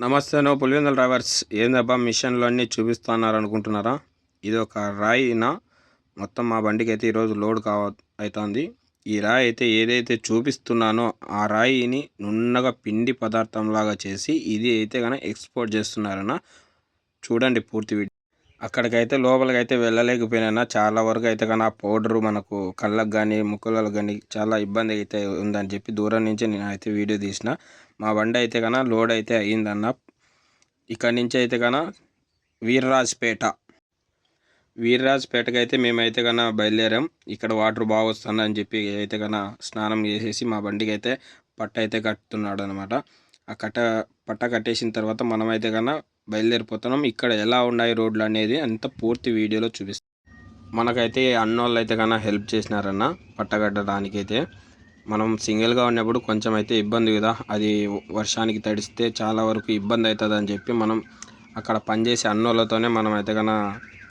నమస్తే no Pulivendula drivers. ఏందబ్బా మిషన్లు అన్నీ చూపిస్తున్నారు అనుకుంటున్నారా ఇది ఒక రాయిన? మొత్తం మా బండికి అయితే ఈరోజు లోడ్ కావ అవుతుంది ఈ రాయి అయితే ఏదైతే చూపిస్తున్నానో ఆ రాయిని నున్నగా పిండి పదార్థంలాగా చేసి ఇది అయితే కనుక ఎక్స్పోర్ట్ చేస్తున్నారన్న చూడండి పూర్తి వీడియో. అక్కడికైతే లోపలికైతే వెళ్ళలేకపోయినా చాలా వరకు అయితే కానీ ఆ పౌడరు మనకు కళ్ళకు కానీ ముక్కులకు కానీ చాలా ఇబ్బంది అయితే ఉందని చెప్పి దూరం నుంచి నేను అయితే వీడియో తీసిన. మా బండి అయితే కన్నా లోడ్ అయితే అయ్యిందన్న. ఇక్కడ నుంచి అయితే కన్నా వీర్రాజ్పేట. వీర్రాజ్పేటకి అయితే మేమైతే కన్నా బయలుదేరాం. ఇక్కడ వాటర్ బాగా వస్తుందని చెప్పి అయితే కన్నా స్నానం చేసేసి మా బండికి అయితే పట్ట అయితే కట్టుతున్నాడు అనమాట ఆ కట్ట పట్ట కట్టేసిన తర్వాత మనమైతే కన్నా బయలుదేరిపోతున్నాం. ఇక్కడ ఎలా ఉన్నాయి రోడ్లు అనేది అంత పూర్తి వీడియోలో చూపిస్తాం మనకైతే అన్నోళ్ళు అయితే కన్నా హెల్ప్ చేసినారన్న పట్టగట్టడానికైతే. మనం సింగిల్గా ఉన్నప్పుడు కొంచెం అయితే ఇబ్బంది కదా. అది వర్షానికి తడిస్తే చాలా వరకు ఇబ్బంది అవుతుంది అని చెప్పి మనం అక్కడ పనిచేసే అన్నోళ్ళతోనే మనం అయితే కన్నా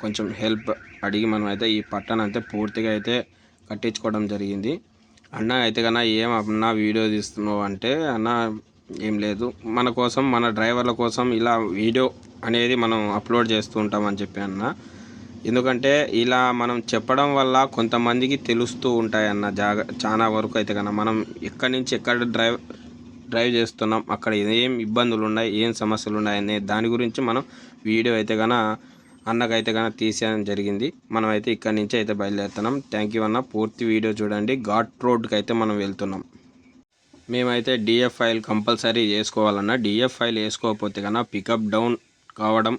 కొంచెం హెల్ప్ అడిగి మనం అయితే ఈ పట్టణం అయితే పూర్తిగా అయితే కట్టించుకోవడం జరిగింది. అన్న అయితే కన్నా ఏం అన్న వీడియో తీస్తున్నావు అంటే అన్న ఏం లేదు. మన కోసం మన డ్రైవర్ల కోసం ఇలా వీడియో అనేది మనం అప్లోడ్ చేస్తూ ఉంటామని చెప్పి అన్న. ఎందుకంటే ఇలా మనం చెప్పడం వల్ల కొంతమందికి తెలుస్తూ ఉంటాయన్న జాగ చాలా వరకు అయితే కన్నా. మనం ఎక్కడి నుంచి ఎక్కడ డ్రైవ్ డ్రైవ్ చేస్తున్నాం అక్కడ ఏం ఇబ్బందులు ఉన్నాయి ఏం సమస్యలు ఉన్నాయి అనే దాని గురించి మనం వీడియో అయితే కన్నా అన్నకైతే కన్నా తీసేయడం జరిగింది. మనం అయితే ఇక్కడి నుంచి అయితే బయలుదేరుతున్నాం. థ్యాంక్ యూ అన్న. పూర్తి వీడియో చూడండి. ఘాట్ రోడ్కి అయితే మనం వెళ్తున్నాం. మేమైతే డిఎఫ్ ఫైల్ కంపల్సరీ వేసుకోవాలన్నా డిఎఫ్ ఫైల్ వేసుకోకపోతే కన్నా పికప్ డౌన్ కావడం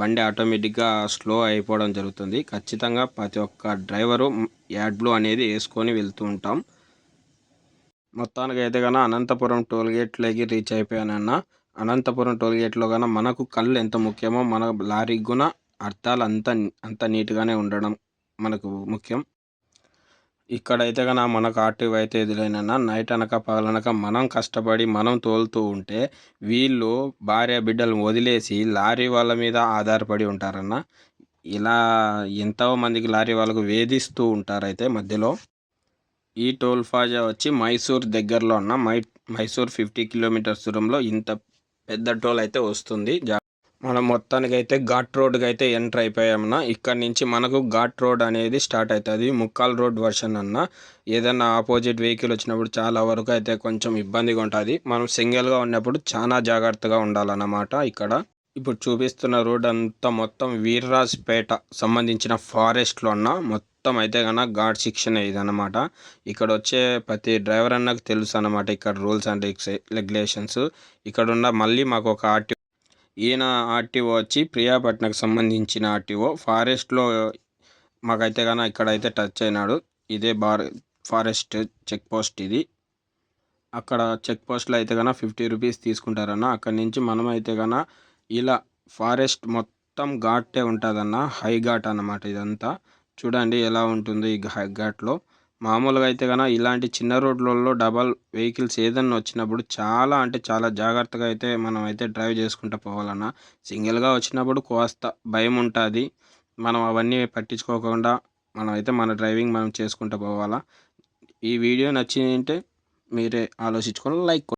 బండి ఆటోమేటిక్గా స్లో అయిపోవడం జరుగుతుంది. ఖచ్చితంగా ప్రతి ఒక్క డ్రైవరు యాడ్లు అనేది వేసుకొని వెళ్తూ ఉంటాం. మొత్తానికి అయితే కన్నా అనంతపురం టోల్గేట్లోకి రీచ్ అయిపోయానన్న అనంతపురం టోల్గేట్లో కన్నా మనకు కళ్ళు ఎంత ముఖ్యమో మన లారీకి గుణ అర్థాలు అంత అంత నీట్గానే ఉండడం మనకు ముఖ్యం. ఇక్కడైతే కన్నా మనకు ఆర్టీవీ అయితే ఎదురైనా నైట్ అనక పగలనక మనం కష్టపడి మనం తోలుతూ ఉంటే వీళ్ళు భార్య బిడ్డలు వదిలేసి లారీ వాళ్ళ మీద ఆధారపడి ఉంటారన్న? ఇలా ఎంతో మందికి లారీ వాళ్ళకు వేధిస్తూ ఉంటారైతే మధ్యలో? ఈ టోల్ ప్లాజా వచ్చి మైసూర్ దగ్గరలో ఉన్న మై మైసూర్ ఫిఫ్టీ కిలోమీటర్స్ దూరంలో ఇంత పెద్ద టోల్ అయితే వస్తుంది. మనం మొత్తానికి అయితే ఘాట్ రోడ్కి అయితే ఎంటర్ అయిపోయామన్నా. ఇక్కడ నుంచి మనకు ఘాట్ రోడ్ అనేది స్టార్ట్ అవుతుంది ముక్కాల్ రోడ్ వర్షన్ అన్న. ఏదైనా ఆపోజిట్ వెహికల్ వచ్చినప్పుడు చాలా వరకు అయితే కొంచెం ఇబ్బందిగా ఉంటుంది మనం సింగిల్గా ఉన్నప్పుడు చాలా జాగ్రత్తగా ఉండాలన్నమాట ఇక్కడ. ఇప్పుడు చూపిస్తున్న రోడ్ అంతా మొత్తం వీర్రాజ్పేట సంబంధించిన ఫారెస్ట్లో ఉన్న మొత్తం అయితే కన్నా ఘాట్ శిక్షణ ఇదన్నమాట. ఇక్కడ వచ్చే ప్రతి డ్రైవర్ అన్నకు తెలుసు అనమాట ఇక్కడ రూల్స్ అండ్ రెగ్యులేషన్స్. ఇక్కడ ఉన్న మళ్ళీ మాకు ఒక ఆర్టీ ఈయన ఆర్టీఓ వచ్చి ప్రియాపట్నకు సంబంధించిన ఆర్టీఓ. ఫారెస్ట్లో మాకైతే కానీ ఇక్కడైతే టచ్ అయినాడు. ఇదే బార్ ఫారెస్ట్ చెక్ పోస్ట్ ఇది. అక్కడ చెక్ పోస్ట్లో అయితే కన్నా ఫిఫ్టీ రూపీస్ తీసుకుంటారన్న. అక్కడి నుంచి మనమైతే కన్నా ఇలా ఫారెస్ట్ మొత్తం ఘాటే ఉంటుందన్న. హై ఘాట్ అన్నమాట ఇదంతా. చూడండి ఎలా ఉంటుంది ఈ హై ఘాట్లో. మామూలుగా అయితే కనుక ఇలాంటి చిన్న రోడ్లలో డబల్ వెహికల్స్ ఏదన్నా వచ్చినప్పుడు చాలా అంటే చాలా జాగ్రత్తగా అయితే మనం అయితే డ్రైవ్ చేసుకుంటూ పోవాలన్న. సింగిల్గా వచ్చినప్పుడు కోస్త భయం ఉంటుంది. మనం అవన్నీ పట్టించుకోకుండా మనం అయితే మన డ్రైవింగ్ మనం చేసుకుంటూ పోవాలా. ఈ వీడియో నచ్చిందంటే మీరే ఆలోచించుకొని లైక్